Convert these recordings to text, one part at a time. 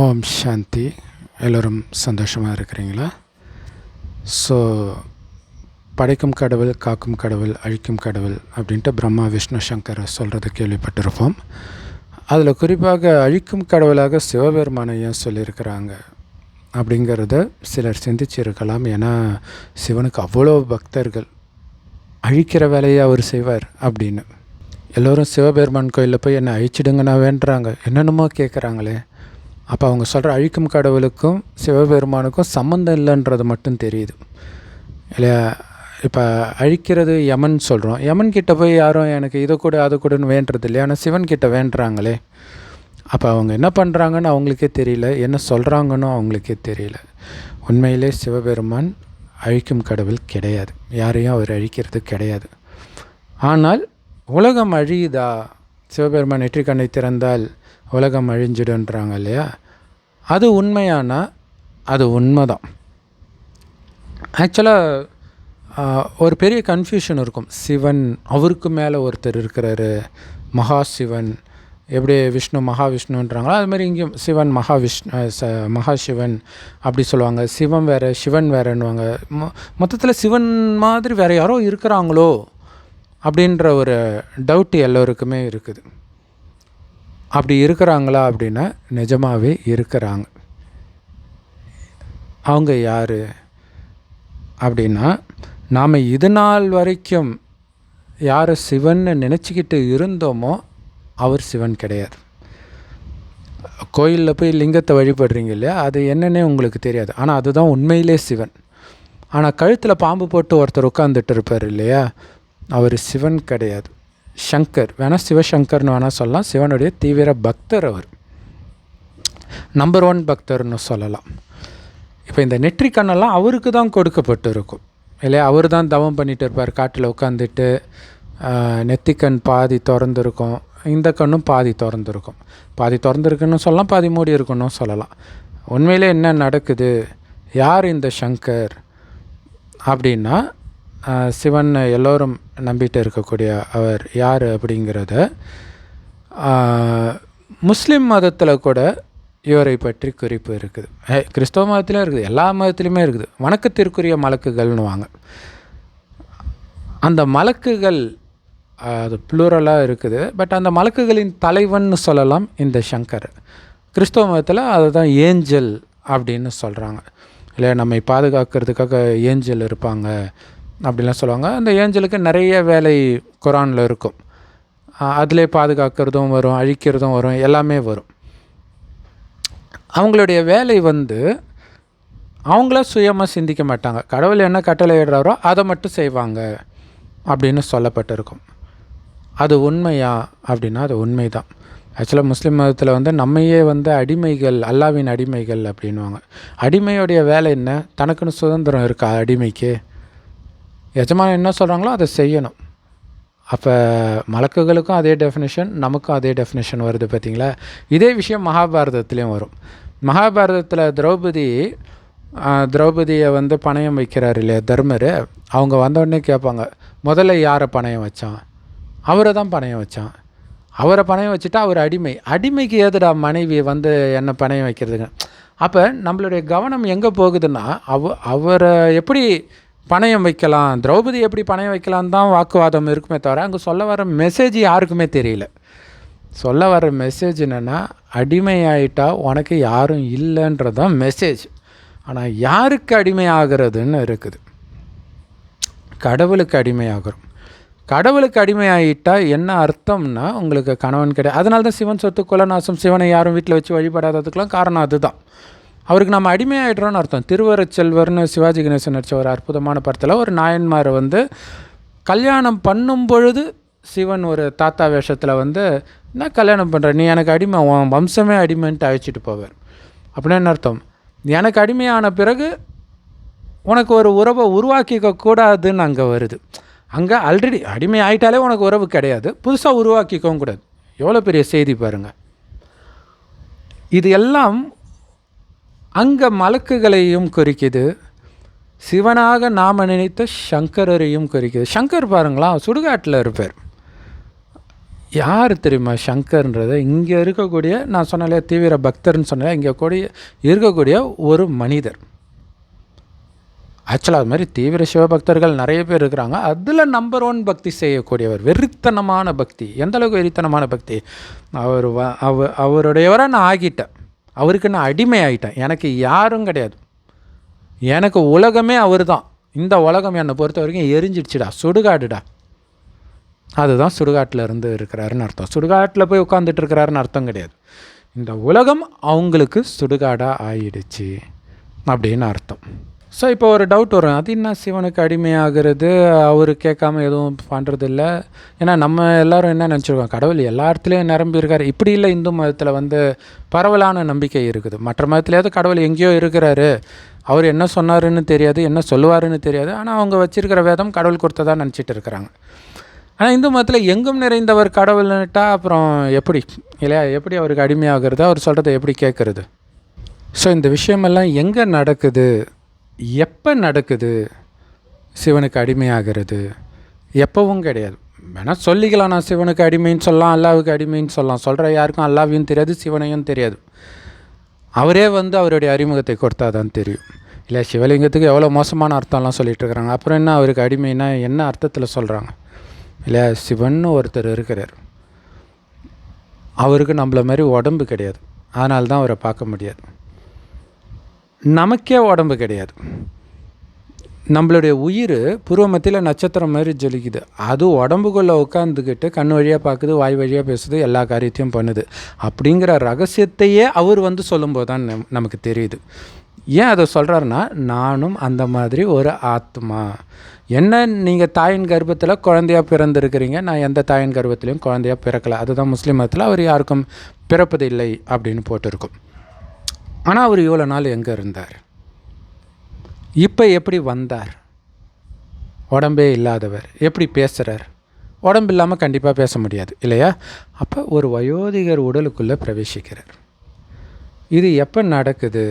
ஓம் சாந்தி. எல்லோரும் சந்தோஷமாக இருக்கிறீங்களா? ஸோ படைக்கும் கடவுள் காக்கும் கடவுள் அழிக்கும் கடவுள் அப்படின்ட்டு பிரம்மா விஷ்ணு சங்கர் சொல்கிறத கேள்விப்பட்டிருப்போம். அதில் குறிப்பாக அழிக்கும் கடவுளாக சிவபெருமானை ஏன் சொல்லியிருக்கிறாங்க? அப்படிங்கிறத சிலர் சிந்திச்சிருக்கலாம். ஏன்னா சிவனுக்கு அவ்வளோ பக்தர்கள். அழிக்கிற வேலையை அவர் செய்வார் அப்படின்னு. எல்லோரும் சிவபெருமான் கோயிலில் போய் என்னை அழிச்சிடுங்கண்ணா வேண்டுறாங்க என்னென்னமோ கேட்குறாங்களே அப்போ அவங்க சொல்கிற அழிக்கும் கடவுளுக்கும் சிவபெருமானுக்கும் சம்மந்தம் இல்லைன்றது மட்டும் தெரியுது. இல்லையா? இப்போ அழிக்கிறது யமன் சொல்கிறோம் யமன் கிட்ட போய் யாரும் எனக்கு இதை கூட அதை கூடன்னு வேண்டுறது இல்லையா? ஆனால் சிவன் கிட்ட வேண்டுறாங்களே. அப்போ அவங்க என்ன பண்ணுறாங்கன்னு அவங்களுக்கே தெரியல. என்ன சொல்கிறாங்கன்னு அவங்களுக்கே தெரியல. உண்மையிலே சிவபெருமான் அழிக்கும் கடவுள் கிடையாது. யாரையும் அவர் அழிக்கிறது கிடையாது. ஆனால் உலகம் அழியுதா? சிவபெருமான் நெற்றிக்கண்ணை திறந்தால் உலகம் அழிஞ்சிடுன்றாங்க இல்லையா அது உண்மையானா? அது உண்மைதான். ஆக்சுவலாக ஒரு பெரிய கன்ஃபியூஷன் இருக்கும். சிவன் அவருக்கு மேலே ஒருத்தர் இருக்கிறாரு. மகா சிவன் எப்படி விஷ்ணு மகாவிஷ்ணுன்றாங்களோ அது மாதிரி இங்கேயும் சிவன் மகாவிஷ்ணு ச மகாசிவன் அப்படி சொல்லுவாங்க. சிவன் வேறு சிவன் வேறுன்னுவாங்க. மொ மொத்தத்தில் சிவன் மாதிரி வேறு யாரோ இருக்கிறாங்களோ அப்படின்ற ஒரு டவுட் எல்லோருக்குமே இருக்குது. அப்படி இருக்கிறாங்களா அப்படின்னா நிஜமாகவே இருக்கிறாங்க. அவங்க யார்? அப்படின்னா நாம் இது நாள் வரைக்கும் யார் சிவன்னு நினச்சிக்கிட்டு இருந்தோமோ அவர் சிவன் கிடையாது. கோயிலில் போய் லிங்கத்தை வழிபடுறீங்க இல்லையா அது என்னன்னே உங்களுக்கு தெரியாது. ஆனால் அதுதான் உண்மையிலே சிவன். ஆனால் கழுத்தில் பாம்பு போட்டு ஒருத்தர் உட்காந்துட்டு இருப்பார் இல்லையா அவர் சிவன் கிடையாது. சங்கர். வேணால் சிவசங்கர்னு வேணால் சொல்லலாம். சிவனுடைய தீவிர பக்தர் அவர். நம்பர் ஒன் பக்தர்னு சொல்லலாம். இப்போ இந்த நெற்றிக்கண்ணெல்லாம் அவருக்கு தான் கொடுக்கப்பட்டு இருக்கும் இல்லையா? அவர் தான் தவம் பண்ணிட்டு இருப்பார். காட்டில் உட்காந்துட்டு நெத்திக்கண் பாதி திறந்துருக்கும். இந்த கண்ணும் பாதி திறந்துருக்கும். பாதி திறந்துருக்குன்னு சொல்லலாம் பாதி மூடி இருக்குன்னு சொல்லலாம். உண்மையிலே என்ன நடக்குது? யார் இந்த சங்கர்? அப்படின்னா சிவன் எல்லோரும் நம்பிட்டு இருக்கக்கூடிய அவர் யார் அப்படிங்கிறத முஸ்லீம் மதத்தில் கூட இவரை பற்றி குறிப்பு இருக்குது. கிறிஸ்தவ மதத்திலும் இருக்குது எல்லா மதத்துலேயுமே இருக்குது. வணக்கத்திற்குரிய மலக்குகள்னு வாங்க அந்த மலக்குகள் அது ப்ளூரலாக இருக்குது. பட் அந்த மலக்குகளின் தலைவன் சொல்லலாம் இந்த சங்கர். கிறிஸ்தவ மதத்தில் அதுதான் ஏஞ்சல் அப்படின்னு சொல்கிறாங்க இல்லை நம்மை பாதுகாக்கிறதுக்காக ஏஞ்சல் இருப்பாங்க. அப்படின்லாம் சொல்லுவாங்க. அந்த ஏஞ்சலுக்கு நிறைய வேலை குரானில் இருக்கும். அதிலே பாதுகாக்கிறதும் வரும் அழிக்கிறதும் வரும் எல்லாமே வரும். அவங்களுடைய வேலை வந்து அவங்கள சுயமாக சிந்திக்க மாட்டாங்க. கடவுள் என்ன கட்டளை இடுறாரோ அதை மட்டும் செய்வாங்க அப்படின்னு சொல்லப்பட்டிருக்கும். அது உண்மையா அப்படின்னா அது உண்மை தான் ஆக்சுவலாக முஸ்லீம் மதத்தில் வந்து நம்மையே வந்து அடிமைகள் அல்லாவின் அடிமைகள் அப்படின்வாங்க அடிமையுடைய வேலை என்ன? தனக்குன்னு சுதந்திரம் இருக்கா அடிமைக்கு? எஜமான் என்ன சொல்கிறாங்களோ அதை செய்யணும். அப்போ மலக்குகளுக்கும் அதே டெஃபினேஷன் நமக்கும் அதே டெஃபினேஷன் வருது பார்த்திங்களா இதே விஷயம் மகாபாரதத்துலேயும் வரும். மகாபாரதத்தில் திரௌபதி திரௌபதியை வந்து பணயம் வைக்கிறார் இல்லையா தர்மர்? அவங்க வந்தோடனே கேட்பாங்க முதல்ல யாரை பணயம் வச்சான்? அவரை தான் பணயம் வச்சான். அவரை பணயம் வச்சுட்டா அவர் அடிமை. அடிமைக்கு ஏதுடா மனைவி வந்து என்ன பணயம் வைக்கிறதுங்க அப்போ நம்மளுடைய கவனம் எங்கே போகுதுன்னா அவ அவரை எப்படி பணயம் வைக்கலாம். திரௌபதி எப்படி பணயம் வைக்கலான்னு தான் வாக்குவாதம் இருக்குமே தவிர அங்கே சொல்ல வர மெசேஜ் யாருக்குமே தெரியல. சொல்ல வர மெசேஜ் என்னென்னா அடிமை ஆகிட்டா உனக்கு யாரும் இல்லைன்றதான் மெசேஜ் ஆனால் யாருக்கு அடிமை ஆகிறதுன்னு இருக்குது? கடவுளுக்கு அடிமையாகிறோம். கடவுளுக்கு அடிமை ஆகிட்டால் என்ன அர்த்தம்னா உங்களுக்கு கணவன் கிடையாது. அதனால தான் சிவன் சொத்து குலநாசம் சிவனை யாரும் வீட்டில் வச்சு வழிபடாததுக்கெலாம் காரணம் அதுதான். அவருக்கு நம்ம அடிமை ஆகிடுறோன்னு அர்த்தம். திருவரச்செல்வர்னு சிவாஜி கணேசன் நடித்த ஒரு அற்புதமான படத்தில் ஒரு நாயன்மாரை வந்து கல்யாணம் பண்ணும் பொழுது சிவன் ஒரு தாத்தா வேஷத்தில் வந்து என்ன கல்யாணம் பண்ணுற நீ எனக்கு அடிமை உன் வம்சமே அடிமைன்ட்டு அழைச்சிட்டு போவார். அப்படின்னு என்ன அர்த்தம்? எனக்கு அடிமையான பிறகு உனக்கு ஒரு உறவை உருவாக்கிக்க கூடாதுன்னு அங்கே வருது. அங்கே ஆல்ரெடி அடிமை ஆகிட்டாலே உனக்கு உறவு கிடையாது. புதுசாக உருவாக்கிக்கவும் கூடாது. எவ்வளோ பெரிய செய்தி பாருங்கள் இது எல்லாம் அங்கே மலக்குகளையும் குறிக்குது. சிவனாக நாம் நினைத்த சங்கரரையும் குறிக்குது. சங்கர் பாருங்களா சுடுகாட்டில் இருப்பார். யார் தெரியுமா சங்கர்ன்றதை? இங்கே இருக்கக்கூடிய நான் சொன்னாலே தீவிர பக்தர்னு சொன்னேன் இங்கே கூடிய இருக்கக்கூடிய ஒரு மனிதர். ஆக்சுவலாக அது மாதிரி தீவிர சிவபக்தர்கள் நிறைய பேர் இருக்கிறாங்க. அதில் நம்பர் ஒன் பக்தி செய்யக்கூடியவர் வெறித்தனமான பக்தி. எந்தளவுக்கு வெறித்தனமான பக்தி? அவர் அவ அவருடையவராக நான் ஆகிட்டேன். அவருக்கு நான் அடிமை ஆகிட்டேன் எனக்கு யாரும் கிடையாது. எனக்கு உலகமே அவர் தான் இந்த உலகம் என்னை பொறுத்த வரைக்கும் எரிஞ்சிடுச்சுடா. சுடுகாடுடா. அதுதான் சுடுகாட்டில் இருந்து இருக்கிறாருன்னு அர்த்தம். சுடுகாட்டில் போய் உட்காந்துட்டு இருக்கிறாருன்னு அர்த்தம் கிடையாது. இந்த உலகம் அவங்களுக்கு சுடுகாடாக ஆயிடுச்சு அப்படின்னு அர்த்தம். ஸோ இப்போ ஒரு டவுட் வரும். அது என்ன சிவனுக்கு அடிமையாகிறது? அவர் கேட்காம எதுவும் பண்ணுறதில்ல ஏன்னா நம்ம எல்லாரும் என்ன நினச்சிருக்கோம்? கடவுள் எல்லா இடத்துலையும் நிரம்பி இருக்கார். இப்படி இல்லை இந்து மதத்தில் வந்து பரவலான நம்பிக்கை இருக்குது. மற்ற மதத்துலேயாவது கடவுள் எங்கேயோ இருக்கிறாரு. அவர் என்ன சொன்னாருன்னு தெரியாது என்ன சொல்லுவாருன்னு தெரியாது. ஆனால் அவங்க வச்சிருக்கிற வேதம் கடவுள் கொடுத்ததா நினச்சிட்டு இருக்கிறாங்க. ஆனால் இந்து மதத்தில் எங்கும் நிறைந்தவர் கடவுள்னுட்டா அப்புறம் எப்படி? இல்லையா? எப்படி அவருக்கு அடிமையாகிறது? அவர் சொல்கிறத எப்படி கேட்குறது? ஸோ இந்த விஷயமெல்லாம் எங்கே நடக்குது? எப்போ நடக்குது? சிவனுக்கு அடிமையாகிறது. எப்பவும் கிடையாது. வேணால் சொல்லிக்கலாம். நான் சிவனுக்கு அடிமைன்னு சொல்லலாம் அல்லாவுக்கு அடிமைன்னு சொல்லலாம். சொல்கிற யாருக்கும் அல்லாவையும் தெரியாது சிவனையும் தெரியாது. அவரே வந்து அவருடைய அறிமுகத்தை கொடுத்தா தான் தெரியும். இல்லை சிவலிங்கத்துக்கு எவ்வளோ மோசமான அர்த்தம்லாம் சொல்லிகிட்டு இருக்கிறாங்க. அப்புறம் என்ன அவருக்கு அடிமைன்னா என்ன அர்த்தத்தில் சொல்கிறாங்க இல்லை சிவன்னு ஒருத்தர் இருக்கிறார். அவருக்கு நம்மள மாதிரி உடம்பு கிடையாது. அதனால தான் அவரை பார்க்க முடியாது. நமக்கே உடம்பு கிடையாது. நம்மளுடைய உயிர் புருவமத்தில் நட்சத்திரம் மாதிரி ஜொலிக்குது. அது உடம்புக்குள்ளே உட்காந்துக்கிட்டு கண் வழியாக பார்க்குது வாய் வழியாக பேசுது எல்லா காரியத்தையும் பண்ணுது. அப்படிங்கிற ரகசியத்தையே அவர் வந்து சொல்லும்போது தான் நம் நமக்கு தெரியுது. ஏன் அதை சொல்கிறாருன்னா நானும் அந்த மாதிரி ஒரு ஆத்மா. என்ன நீங்கள் தாயின் கர்ப்பத்தில் குழந்தையா பிறந்திருக்கிறீங்க? நான் எந்த தாயின் கர்ப்பத்திலையும் குழந்தையா பிறக்கலை. அதுதான் முஸ்லீம் மதத்தில் அவர் யாருக்கும் பிறப்பது இல்லை அப்படின்னு போட்டிருக்கோம். ஆனால் அவர் இவ்வளோ நாள் எங்கே இருந்தார்? இப்போ எப்படி வந்தார்? உடம்பே இல்லாதவர். எப்படி பேசுகிறார் உடம்பு இல்லாமல் கண்டிப்பாக பேச முடியாது இல்லையா? அப்போ ஒரு வயோதிகர் உடலுக்குள்ளே பிரவேசிக்கிறார். இது எப்போ நடக்குது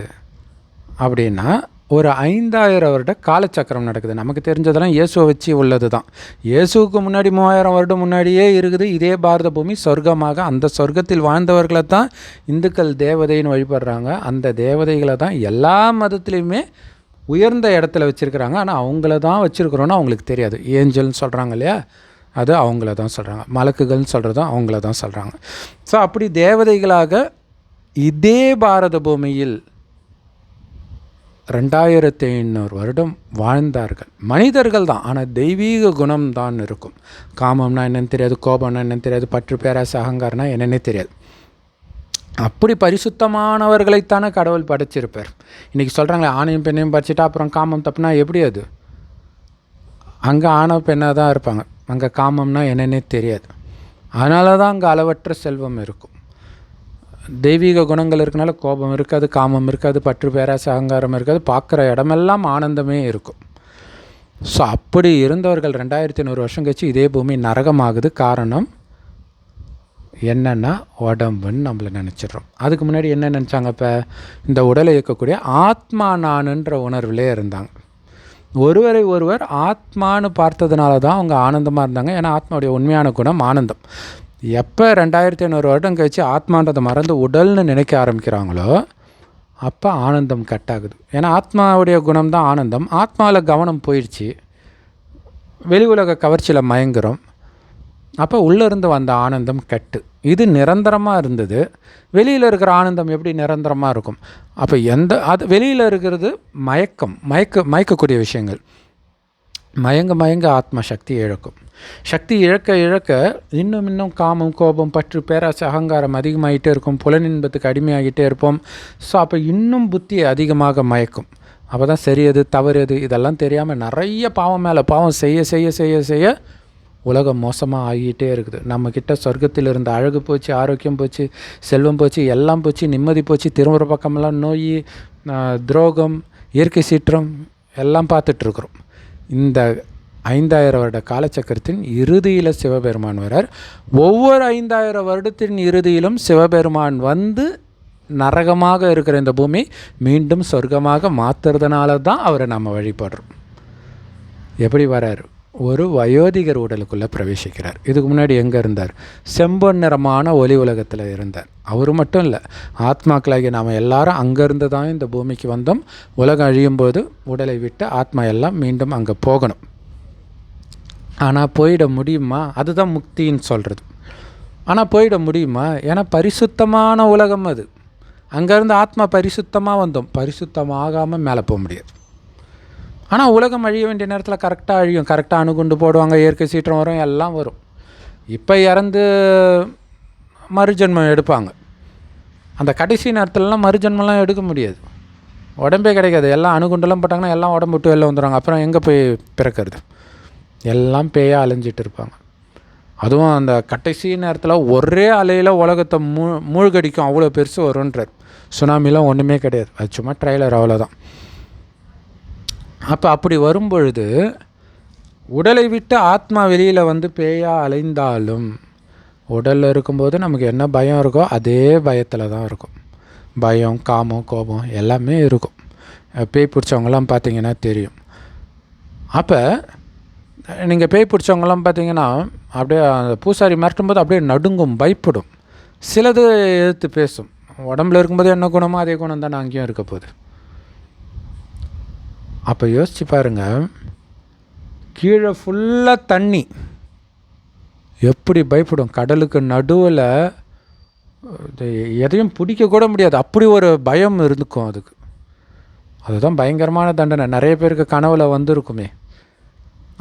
அப்படின்னா ஒரு ஐந்தாயிரம் வருட காலச்சக்கரம் நடக்குது. நமக்கு தெரிஞ்சதெல்லாம் இயேசுவை வச்சு உள்ளது தான் இயேசுவுக்கு முன்னாடி மூவாயிரம் வருடம் முன்னாடியே இருக்குது. இதே பாரத பூமி சொர்க்கமாக அந்த சொர்க்கத்தில் வாழ்ந்தவர்களை தான் இந்துக்கள் தேவதைன்னு வழிபடுறாங்க. அந்த தேவதைகளை தான் எல்லா மதத்துலேயுமே உயர்ந்த இடத்துல வச்சுருக்கிறாங்க. ஆனால் அவங்கள தான் வச்சுருக்குறோன்னு அவங்களுக்கு தெரியாது. ஏஞ்சல்னு சொல்கிறாங்க இல்லையா? அது அவங்கள தான் சொல்கிறாங்க மலக்குகள்னு சொல்கிறதும் அவங்கள தான் சொல்கிறாங்க ஸோ அப்படி தேவதைகளாக இதே பாரத பூமியில் ரெண்டாயிரத்தி ஐநூறு வருடம் வாழ்ந்தார்கள். மனிதர்கள் தான் ஆனால் தெய்வீக குணம் தான் இருக்கும். காமம்னா என்னென்னு தெரியாது கோபம்னா என்னென்னு தெரியாது பற்று பேராசை அகங்காரனா என்னன்னே தெரியாது. அப்படி பரிசுத்தமானவர்களைத்தானே கடவுள் படைச்சிருப்பார். இன்றைக்கி சொல்கிறாங்களே ஆணையும் பெண்ணையும் படிச்சுட்டா அப்புறம் காமம் தப்புனா எப்படி அது? அங்கே ஆணவ பெண்ணாக தான் இருப்பாங்க. அங்கே காமம்னா என்னென்னே தெரியாது. அதனால தான் அங்கே அளவற்ற செல்வம் இருக்கும். தெய்வீக குணங்கள் இருக்கனால கோபம் இருக்காது காமம் இருக்காது பற்று பேராசை அகங்காரம் இருக்காது பார்க்குற இடமெல்லாம் ஆனந்தமே இருக்கும். ஸோ அப்படி இருந்தவர்கள் ரெண்டாயிரத்தி நூறு வருஷம் கழிச்சு இதே பூமி நரகமாகுது. காரணம் என்னென்னா உடம்புன்னு நம்மளை நினச்சிடுறோம். அதுக்கு முன்னாடி என்ன நினச்சாங்க இப்போ? இந்த உடலை இயக்கக்கூடிய ஆத்மா நானுன்ற உணர்விலே இருந்தாங்க. ஒருவரை ஒருவர் ஆத்மான்னு பார்த்ததுனால தான் அவங்க ஆனந்தமாக இருந்தாங்க. ஏன்னா ஆத்மாவுடைய உண்மையான குணம் ஆனந்தம். எப்போ ரெண்டாயிரத்தி ஐநூறு வருடம் கழிச்சு ஆத்மான்றதை மறந்து உடல்னு நினைக்க ஆரம்பிக்கிறாங்களோ அப்போ ஆனந்தம் கட் ஆகுது ஏன்னா ஆத்மாவுடைய குணம் தான் ஆனந்தம். ஆத்மாவில் கவனம் போயிடுச்சு. வெளி உலக கவர்ச்சியில் மயங்குறோம். அப்போ உள்ளேருந்து வந்த ஆனந்தம் கட்டு. இது நிரந்தரமாக இருந்தது. வெளியில் இருக்கிற ஆனந்தம் எப்படி நிரந்தரமாக இருக்கும்? அப்போ எந்த அது வெளியில் இருக்கிறது மயக்கம். மயக்க மயக்கக்கூடிய விஷயங்கள். மயங்க மயங்க ஆத்மா சக்தி இழக்கும். சக்தி இழக்க இழக்க இன்னும் இன்னும் காமம் கோபம் பற்று பேராசை அகங்காரம் அதிகமாகிட்டே இருக்கும். புலனின்பத்துக்கு அடிமையாகிட்டே இருப்போம். ஸோ அப்போ இன்னும் புத்தி அதிகமாக மயக்கும். அப்போ தான் சரியது தவறு இதெல்லாம் தெரியாமல் நிறைய பாவம் மேலே பாவம் செய்ய செய்ய செய்ய செய்ய உலகம் மோசமாக ஆகிட்டே இருக்குது. நம்மக்கிட்ட சொர்க்கத்தில் இருந்த அழகு போச்சு ஆரோக்கியம் போச்சு செல்வம் போச்சு எல்லாம் போச்சு நிம்மதி போச்சு திரும்புகிற பக்கமெல்லாம் நோய் துரோகம் இயற்கை சீற்றம் எல்லாம் பார்த்துட்ருக்குறோம் இந்த ஐந்தாயிரம் வருட காலச்சக்கரத்தின் இறுதியில் சிவபெருமான் வரார். ஒவ்வொரு ஐந்தாயிரம் வருடத்தின் இறுதியிலும் சிவபெருமான் வந்து நரகமாக இருக்கிற இந்த பூமி மீண்டும் சொர்க்கமாக மாற்றுறதுனால தான் அவரை நம்ம வழிபடுறோம். எப்படி வரார்? ஒரு வயோதிகர் உடலுக்குள்ளே பிரவேசிக்கிறார். இதுக்கு முன்னாடி எங்கே இருந்தார்? செம்பொன் நிறமான ஒளி உலகத்தில் இருந்தார். அவர் மட்டும் இல்லை ஆத்மாக்களாகிய நாம் எல்லாரும் அங்கேருந்து தான் இந்த பூமிக்கு வந்தோம். உலகம் அழியும் போது உடலை விட்டு ஆத்மா எல்லாம் மீண்டும் அங்கே போகணும். ஆனால் போயிட முடியுமா? அதுதான் முக்தின்னு சொல்கிறது ஆனால் போயிட முடியுமா? ஏன்னா பரிசுத்தமான உலகம் அது. அங்கேருந்து ஆத்மா பரிசுத்தமாக வந்தோம். பரிசுத்தமாகாமல் மேலே போக முடியாது. ஆனால் உலகம் அழிய வேண்டிய நேரத்தில் கரெக்டாக அழியும். கரெக்டாக அணுகுண்டு போடுவாங்க. இயற்கை சீற்றம் வரும். எல்லாம் வரும். இப்போ இறந்து மறுஜென்மம் எடுப்பாங்க. அந்த கடைசி நேரத்துலலாம் மறுஜென்மம்லாம் எடுக்க முடியாது. உடம்பே கிடைக்காது. எல்லாம் அணுகுண்டெல்லாம் போட்டாங்கன்னா எல்லாம் உடம்பு விட்டு வெளில வந்துடுவாங்க அப்புறம் எங்கே போய் பிறக்கிறது? எல்லாம் பேயாக அலைஞ்சிட்டு இருப்பாங்க. அதுவும் அந்த கடைசி நேரத்தில் ஒரே அலையில் உலகத்தை மூ மூழ்கடிக்கும் அவ்வளோ பெருசு வரும்ன்றார். சுனாமிலாம் ஒன்றுமே கிடையாது. அது சும்மா ட்ரைலர் அவ்வளோதான் அப்போ அப்படி வரும்பொழுது உடலை விட்டு ஆத்மா வெளியில் வந்து பேயாக அலைந்தாலும் உடலில் இருக்கும்போது நமக்கு என்ன பயம் இருக்கோ அதே பயத்தில் தான் இருக்கும். பயம் காமம் கோபம் எல்லாமே இருக்கும். பேய் பிடிச்சவங்களாம் பார்த்தீங்கன்னா தெரியும். அப்போ நீங்கள் பேய் பிடிச்சவங்களாம் பார்த்தீங்கன்னா அப்படியே அந்த பூசாரி மிரட்டும்போது அப்படியே நடுங்கும் பயப்படும். சிலது எதிர்த்து பேசும். உடம்புல இருக்கும்போது என்ன குணமோ அதே குணம் தான் அங்கேயும் இருக்க போகுது. அப்போ யோசிச்சு பாருங்க. கீழே ஃபுல்லாக தண்ணி. எப்படி பயப்படும்? கடலுக்கு நடுவில் இது எதையும் பிடிக்கக்கூட முடியாது. அப்படி ஒரு பயம் இருந்துக்கும் அதுக்கு. அதுதான் பயங்கரமான தண்டனை. நிறைய பேருக்கு கனவில் வந்திருக்குமே.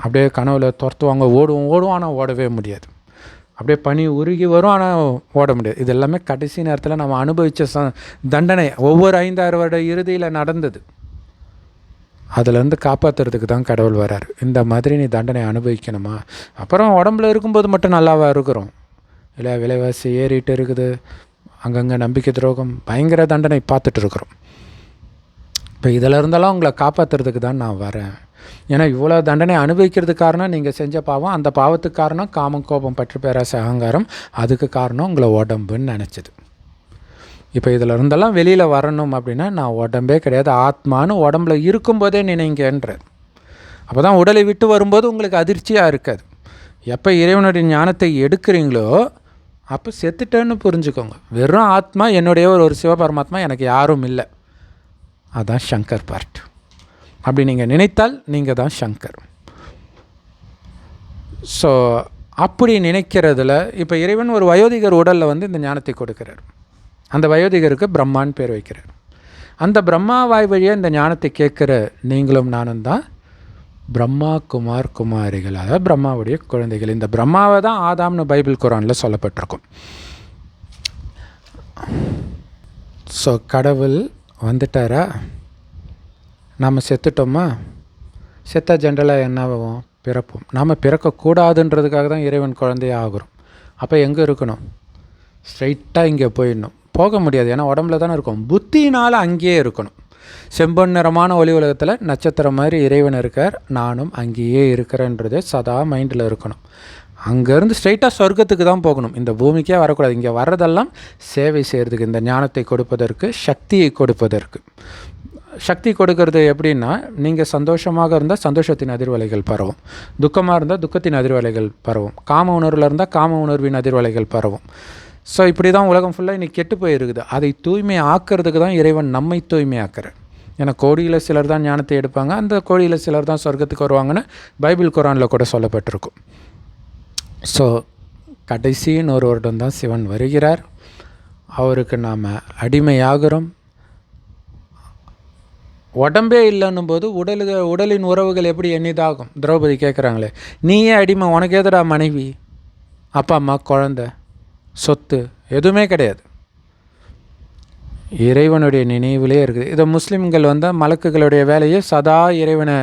அப்படியே கனவில் துரத்துவாங்க ஓடுவோம் ஓடுவோம் ஆனால் ஓடவே முடியாது. அப்படியே பனி உருகி வரும் ஆனால் ஓட முடியாது. இது எல்லாமே கடைசி நேரத்தில் நம்ம அனுபவித்த ச தண்டனை. ஒவ்வொரு ஐந்தாறு வருட இறுதியில் நடந்தது. அதுலேருந்து காப்பாற்றுறதுக்கு தான் கடவுள் வரார். இந்த மாதிரி நீ தண்டனை அனுபவிக்கணுமா? அப்புறம் உடம்புல இருக்கும்போது மட்டும் நல்லாவா இருக்கிறோம்? இல்லை விலைவாசி ஏறிட்டு இருக்குது. அங்கங்கே நம்பிக்கை துரோகம் பயங்கர தண்டனை பார்த்துட்டு இருக்கிறோம். இப்போ இதில் இருந்தாலும் உங்களை காப்பாற்றுறதுக்கு தான் நான் வரேன். ஏன்னா இவ்வளோ தண்டனை அனுபவிக்கிறதுக்கு காரணம் நீங்கள் செஞ்ச பாவம் அந்த பாவத்துக்கு காரணம் காமம் கோபம் பற்று பேராசை அகங்காரம். அதுக்கு காரணம் உங்களை உடம்புன்னு நினச்சது. இப்போ இதில் இருந்தெல்லாம் வெளியில் வரணும் அப்படின்னா நான் உடம்பே கிடையாது ஆத்மான்னு உடம்புல இருக்கும்போதே நினைங்கன்ற அப்போ தான் உடலை விட்டு வரும்போது உங்களுக்கு அதிர்ச்சியாக இருக்காது. எப்போ இறைவனுடைய ஞானத்தை எடுக்கிறீங்களோ அப்போ செத்துட்டேன்னு புரிஞ்சுக்கோங்க. வெறும் ஆத்மா என்னுடைய ஒரு சிவபரமாத்மா எனக்கு யாரும் இல்லை. அதுதான் ஷங்கர் பார்ட் அப்படி நீங்கள் நினைத்தால் நீங்கள் தான் சங்கர். ஸோ அப்படி நினைக்கிறதுல இப்போ இறைவன் ஒரு வயோதிகர் உடலில் வந்து இந்த ஞானத்தை கொடுக்கிறார். அந்த வயோதிகருக்கு பிரம்மான்னு பேர் வைக்கிறார். அந்த பிரம்மா வாய் வழியாக இந்த ஞானத்தை கேட்குற நீங்களும் நானும் தான் பிரம்மா குமார் குமாரிகள் அதாவது பிரம்மாவுடைய குழந்தைகள். இந்த பிரம்மாவை தான் ஆதாம்னு பைபிள் குரானில் சொல்லப்பட்டிருக்கும். ஸோ கடவுள் வந்துட்டாரா? நாம் செத்துட்டோமா? செத்தா ஜென்ரலாக என்ன ஆகும் பிறப்போம். நாம் பிறக்கக்கூடாதுன்றதுக்காக தான் இறைவன் குழந்தையே ஆகிறோம். அப்போ எங்கே இருக்கணும்? ஸ்ட்ரைட்டாக இங்கே போயிடணும். போக முடியாது. ஏன்னா உடம்புல தானே இருக்கும். புத்தினால் அங்கேயே இருக்கணும். செம்பொன் நிறமான ஒளி உலகத்தில் நட்சத்திரம் மாதிரி இறைவன் இருக்கார். நானும் அங்கேயே இருக்கிறேன்றது சதா மைண்டில் இருக்கணும். அங்கேருந்து ஸ்ட்ரைட்டாக சொர்க்கத்துக்கு தான் போகணும். இந்த பூமிக்கே வரக்கூடாது. இங்கே வர்றதெல்லாம் சேவை செய்கிறதுக்கு இந்த ஞானத்தை கொடுப்பதற்கு சக்தியை கொடுப்பதற்கு. சக்தி கொடுக்கறது எப்படின்னா நீங்கள் சந்தோஷமாக இருந்தால் சந்தோஷத்தின் அதிர்வலைகள் பரவும். துக்கமாக இருந்தால் துக்கத்தின் அதிர்வலைகள் பரவும். காம உணர்வில் இருந்தால் காம உணர்வின் அதிர்வலைகள் பரவும். ஸோ இப்படி தான் உலகம் ஃபுல்லாக இன்றைக்கி கெட்டு போயிருக்குது. அதை தூய்மை ஆக்கிறதுக்கு தான் இறைவன் நம்மை தூய்மை ஆக்கிறார் ஏன்னா கோடியில் சிலர் தான் ஞானத்தை எடுப்பாங்க. அந்த கோடியில் சிலர் தான் சொர்க்கத்துக்கு வருவாங்கன்னு பைபிள் குரானில் கூட சொல்லப்பட்டிருக்கும். ஸோ கடைசின்னு ஒரு வருடம் தான் சிவன் வருகிறார். அவருக்கு நாம் அடிமையாகிறோம். உடம்பே இல்லைன்னும் போது உடலுக உடலின் உறவுகள் எப்படி எண்ணிதாகும்? திரௌபதி கேட்குறாங்களே நீயே அடிமை உனக்கு எதுடா மனைவி? அப்பா அம்மா குழந்த சொத்து எதுவுமே கிடையாது. இறைவனுடைய நினைவிலே இருக்குது. இதை முஸ்லீம்கள் வந்து மலக்குகளுடைய வேலையை சதா இறைவனை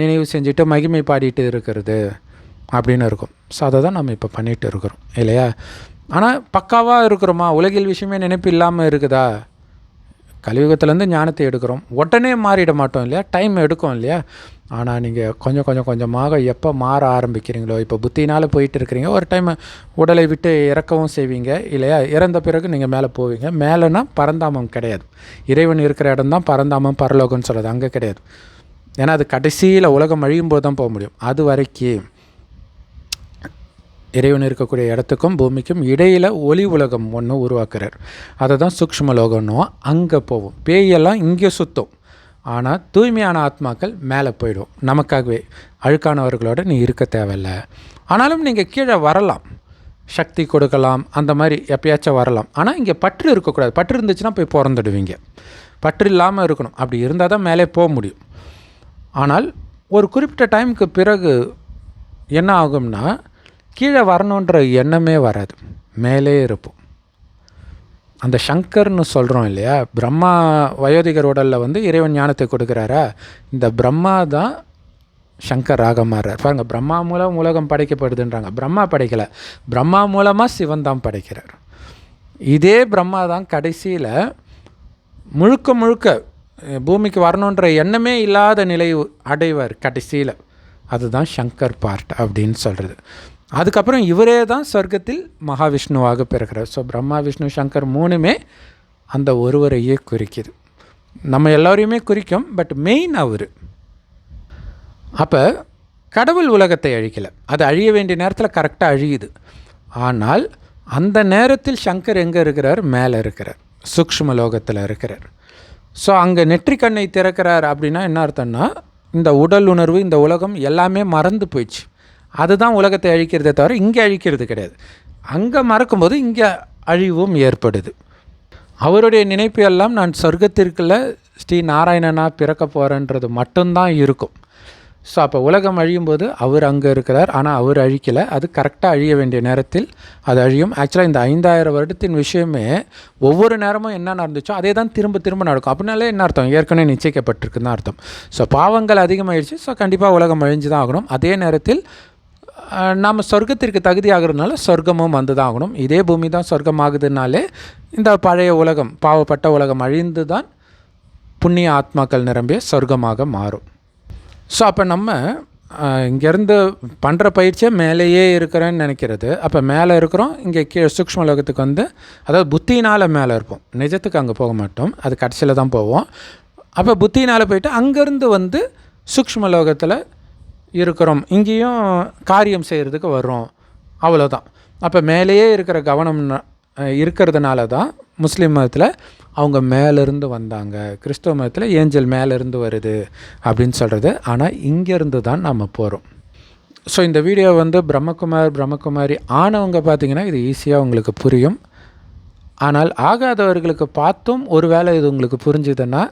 நினைவு செஞ்சுட்டு மகிமை பாடிட்டு இருக்கிறது அப்படின்னு இருக்கும். ஸோ அதை தான் நம்ம இப்போ பண்ணிகிட்டு இருக்கிறோம் இல்லையா? ஆனால் பக்காவாக இருக்கிறோமா? உலகில் விஷயமே நினைப்பு இல்லாமல் இருக்குதா? கலியுகத்துலேருந்து ஞானத்தை எடுக்கிறோம். உடனே மாறிட மாட்டோம் இல்லையா? டைம் எடுக்கும் இல்லையா? ஆனால் நீங்கள் கொஞ்சம் கொஞ்சம் கொஞ்சமாக எப்போ மாற ஆரம்பிக்கிறீங்களோ இப்போ புத்தினால் போயிட்டு இருக்கிறீங்க ஒரு டைம் உடலை விட்டு இறக்கவும் செய்வீங்க இல்லையா? இறந்த பிறகு நீங்கள் மேலே போவீங்க. மேலேனா பரந்தாமம் கிடையாது. இறைவன் இருக்கிற இடம் தான் பரந்தாமம் பரலோகம்னு சொல்கிறது அங்கே கிடையாது. ஏன்னா அது கடைசியில் உலகம் அழியும் போது தான் போக முடியும். அது வரைக்கும் இறைவன் இருக்கக்கூடிய இடத்துக்கும் பூமிக்கும் இடையில் ஒளி உலகம் ஒன்று உருவாக்குறார். அதை தான் சூக்ஷ்ம லோகம்னுவோம் அங்கே போவோம். பேயெல்லாம் இங்கே சுற்றும் ஆனால் தூய்மையான ஆத்மாக்கள் மேலே போயிடும். நமக்காகவே அழுக்கானவர்களோட நீ இருக்க தேவையில்ல. ஆனாலும் நீங்கள் கீழே வரலாம். சக்தி கொடுக்கலாம். அந்த மாதிரி எப்பயாச்சும் வரலாம். ஆனால் இங்கே பற்று இருக்கக்கூடாது. பற்று இருந்துச்சுன்னா போய் பிறந்துடுவீங்க. பற்று இல்லாமல் இருக்கணும். அப்படி இருந்தால் தான் மேலே போக முடியும். ஆனால் ஒரு குறிப்பிட்ட டைமுக்கு பிறகு என்ன ஆகும்னா கீழே வரணுன்ற எண்ணமே வராது. மேலே இருப்போம். அந்த சங்கர்னு சொல்கிறோம் இல்லையா? பிரம்மா வயோதிகர் உடலில் வந்து இறைவன் ஞானத்தை கொடுக்குறாரா? இந்த பிரம்மா தான் சங்கராக மாறுறார் பாருங்கள் பிரம்மா மூலம் உலகம் படைக்கப்படுதுன்றாங்க. பிரம்மா படைக்கலை. பிரம்மா மூலமாக சிவன் தான் படைக்கிறார். இதே பிரம்மா தான் கடைசியில் முழுக்க முழுக்க பூமிக்கு வரணுன்ற எண்ணமே இல்லாத நிலை அடைவார் கடைசியில். அதுதான் சங்கர் பார்ட் அப்படின்னு சொல்கிறது அதுக்கப்புறம் இவரே தான் சொர்க்கத்தில் மகாவிஷ்ணுவாக பிறக்கிறார். ஸோ பிரம்மா விஷ்ணு சங்கர் மூணுமே அந்த ஒருவரையே குறிக்குது. நம்ம எல்லோரையுமே குறிக்கும் பட் மெயின் அவர். அப்போ கடவுள் உலகத்தை அழிக்கலை. அது அழிய வேண்டிய நேரத்தில் கரெக்டாக அழியுது. ஆனால் அந்த நேரத்தில் சங்கர் எங்கே இருக்கிறார்? மேலே இருக்கிறார். சூக்ஷ்ம லோகத்தில் இருக்கிறார். ஸோ அங்கே நெற்றிக்கண்ணை திறக்கிறார் அப்படின்னா என்ன அர்த்தம்னா இந்த உடல் உணர்வு இந்த உலகம் எல்லாமே மறந்து போயிடுச்சு. அதுதான் உலகத்தை அழிக்கிறதே தவிர இங்கே அழிக்கிறது கிடையாது. அங்கே மறக்கும்போது இங்கே அழிவும் ஏற்படுது. அவருடைய நினைப்பு எல்லாம் நான் சொர்க்கத்திற்குள்ள ஸ்ரீ நாராயணனா பிறக்க போகிறேன்றது மட்டும்தான் இருக்கும். ஸோ அப்போ உலகம் அழியும் போது அவர் அங்கே இருக்கிறார். ஆனால் அவர் அழிக்கலை. அது கரெக்டாக அழிய வேண்டிய நேரத்தில் அது அழியும். ஆக்சுவலாக இந்த ஐந்தாயிரம் வருடத்தின் விஷயமே ஒவ்வொரு நேரமும் என்ன நடந்துச்சோ அதே தான் திரும்ப திரும்ப நடக்கும். அப்படின்னாலே என்ன அர்த்தம்? ஏற்கனவே நிச்சயிக்கப்பட்டிருக்குன்னு அர்த்தம். ஸோ பாவங்கள் அதிகமாகிடுச்சு ஸோ கண்டிப்பாக உலகம் அழிஞ்சு தான் ஆகணும். அதே நேரத்தில் நாம் சொர்க்கத்திற்கு தகுதி ஆகிறதுனால சொர்க்கமும் வந்து தான் ஆகணும் இதே பூமி தான் சொர்க்கம் ஆகுதுனாலே இந்த பழைய உலகம் பாவப்பட்ட உலகம் அழிந்து தான் புண்ணிய ஆத்மாக்கள் நிரம்பிய சொர்க்கமாக மாறும். ஸோ அப்போ நம்ம இங்கேருந்து பண்ணுற பயிற்சியை மேலேயே இருக்கிறேன்னு நினைக்கிறது. அப்போ மேலே இருக்கிறோம் இங்கே கீழே சூக்ம லோகத்துக்கு வந்து அதாவது புத்தினால் மேலே இருப்போம். நிஜத்துக்கு அங்கே போக மாட்டோம். அது கடைசியில் தான் போவோம். அப்போ புத்தினால் போயிட்டு அங்கேருந்து வந்து சூக்ம லோகத்தில் இருக்கிறோம். இங்கேயும் காரியம் செய்கிறதுக்கு வர்றோம். அவ்வளோதான் அப்போ மேலேயே இருக்கிற கவனம் இருக்கிறதுனால தான் முஸ்லீம் மதத்தில் அவங்க மேலேருந்து வந்தாங்க. கிறிஸ்தவ மதத்தில் ஏஞ்சல் மேலேருந்து வருது அப்படின்னு சொல்கிறது ஆனால் இங்கேருந்து தான் நம்ம போகிறோம் ஸோ இந்த வீடியோ வந்து பிரம்மகுமார் பிரம்மகுமாரி ஆனவங்க பார்த்திங்கன்னா இது ஈஸியாக உங்களுக்கு புரியும். ஆனால் ஆகாதவர்களுக்கு பார்த்தும் ஒருவேளை இது உங்களுக்கு புரிஞ்சுதுன்னா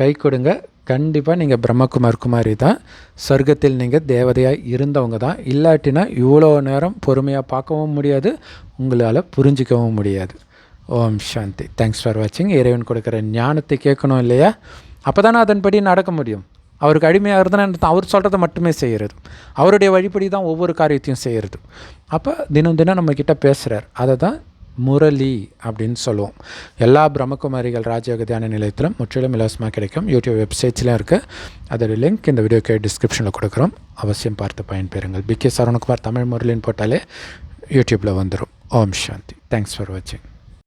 கை கொடுங்க. கண்டிப்பாக நீங்கள் பிரம்மகுமார் குமாரி தான். சொர்க்கத்தில் நீங்கள் தேவதையாக இருந்தவங்க தான். இல்லாட்டினா இவ்வளோ நேரம் பொறுமையாக பார்க்கவும் முடியாது உங்களால் புரிஞ்சிக்கவும் முடியாது. ஓம் சாந்தி. தேங்க்ஸ் ஃபார் வாட்சிங் இறைவன் கொடுக்குற ஞானத்தை கேட்கணும் இல்லையா? அப்போ தானே அதன்படி நடக்க முடியும். அவருக்கு அடிமையாக இருந்தால் அவர் சொல்கிறத மட்டுமே செய்கிறது அவருடைய வழிப்படி தான் ஒவ்வொரு காரியத்தையும் செய்கிறது அப்போ தினம் தினம் நம்மக்கிட்ட பேசுகிறார் அதை தான் முரளி அப்படின்னு சொல்லுவோம். எல்லா பிரம்மகுமாரிகள் ராஜயோக தியான நிலையத்திலும் முற்றிலும் இலவசமாக கிடைக்கும். யூடியூப் வெப்சைட்ஸ்லாம் இருக்குது அதோட லிங்க் இந்த வீடியோக்கு டிஸ்கிரிப்ஷனில் கொடுக்குறோம். அவசியம் பார்த்து பயன்பெறுங்கள். பிகே சரவணகுமார் தமிழ் முரளின்னு போட்டாலே யூடியூப்பில் வந்துடும் ஓம் சாந்தி. தேங்க்ஸ் ஃபார் வாட்சிங்